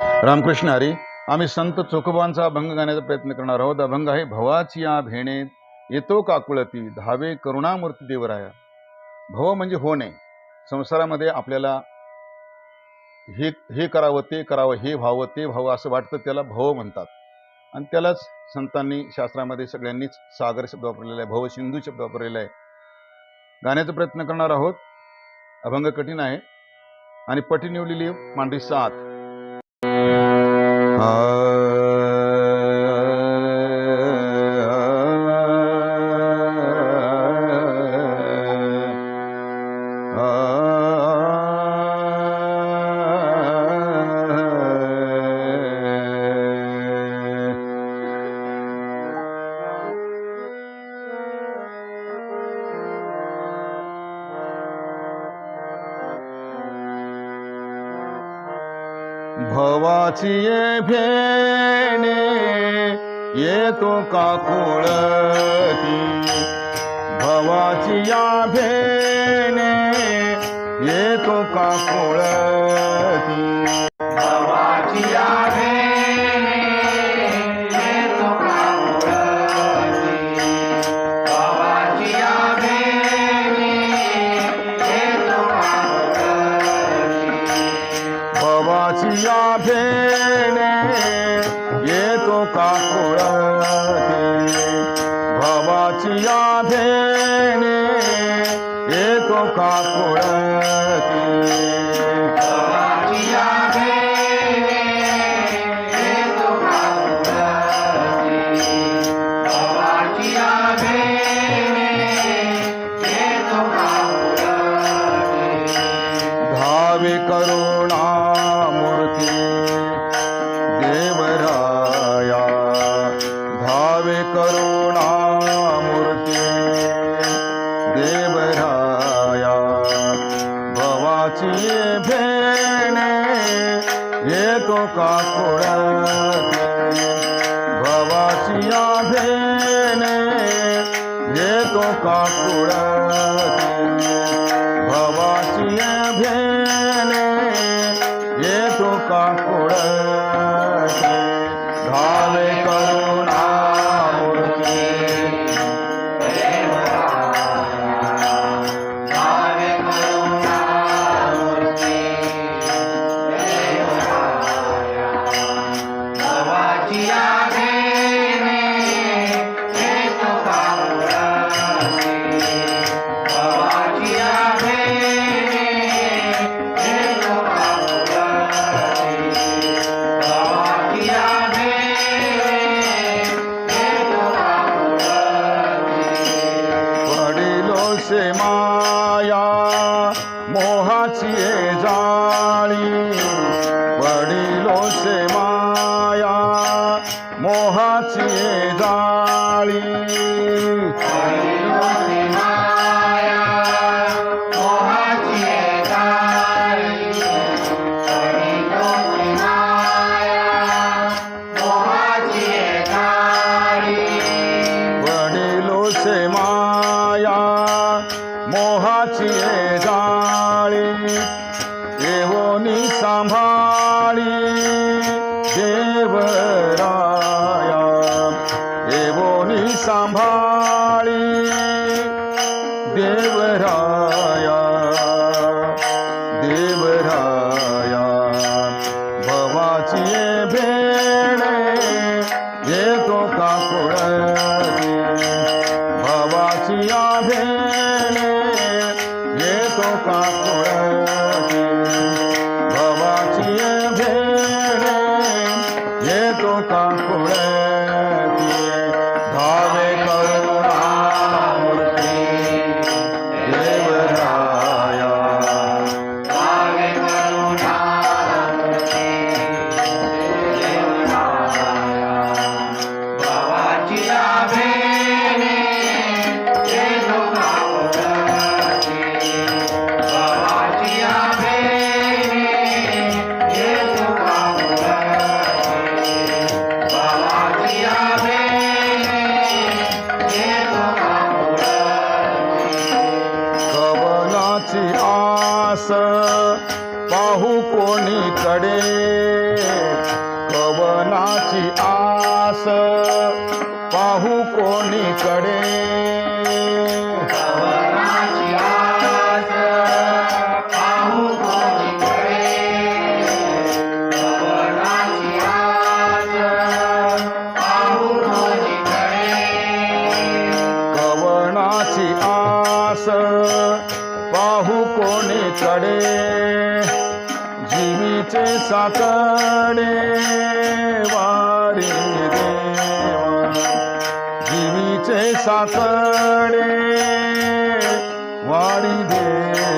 रामकृष्ण हरी आम्ही संत चोखोबांचा अभंग गाण्याचा प्रयत्न करणार आहोत. अभंग आहे भवाची या भेणे येतो काकुळती धावे करुणामूर्ती देवराया. भव म्हणजे होणे. संसारामध्ये आपल्याला हे हे करावं ते करावं हे व्हावं ते व्हावं असं वाटतं त्याला भव म्हणतात. आणि त्यालाच संतांनी शास्त्रामध्ये सगळ्यांनीच सागर शब्द वापरलेला आहे भव सिंधू शब्द वापरलेला आहे. गाण्याचा प्रयत्न करणार आहोत. अभंग कठीण आहे. आणि पटी निवडलेली मांडरी सात. Uh... भवाची ये भेणे येतो काकुळती भवाची या भेणे येतो काकुळती या भेणे येतो काकुळती काकोळ्याचे भवासिया तो येतो काकोळ्याचे भवासिया भेने येतो काकोळ्या देवराया येवोनी सांभाळी देवराया देवराया भवाची ये भेणे येतो काकुळती दिवस पाहू कोणी कडे पवनाची आस पाहू कोणी कडे कवनाची आस પાહુ કોને ચડે જીવી છે સાકડે વારી દેવા જીવી છે સાકડે વારી દેવા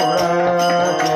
येतो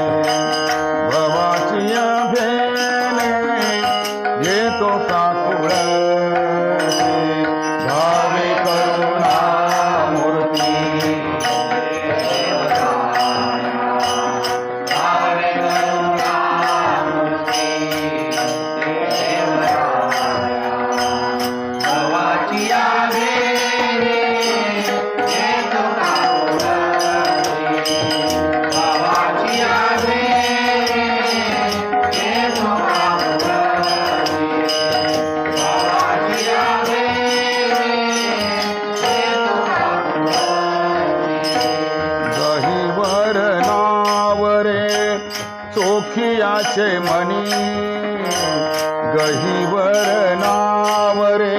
गहीवर नावरे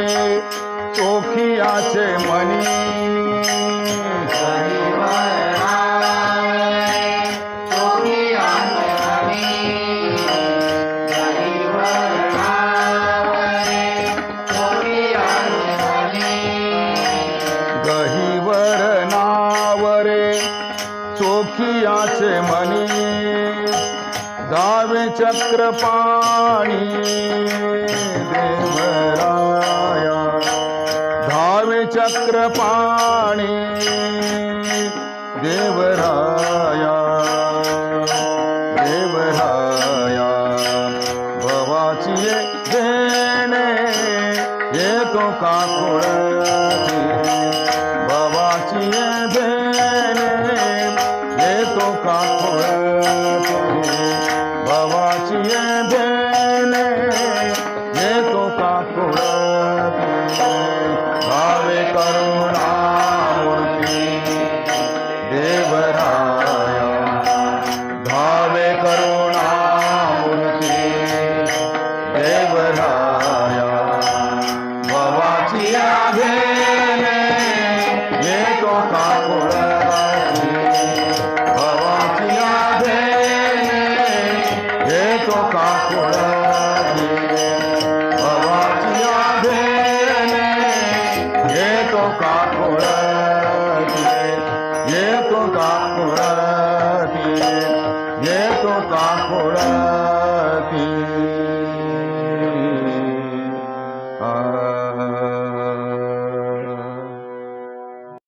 चोखियाचे मनी चक्रपाणी देवराया धावे चक्रपाणी देवराया देवराया भवाची देणे येतो का भवाची ये देणे येतो का भवा ये All right.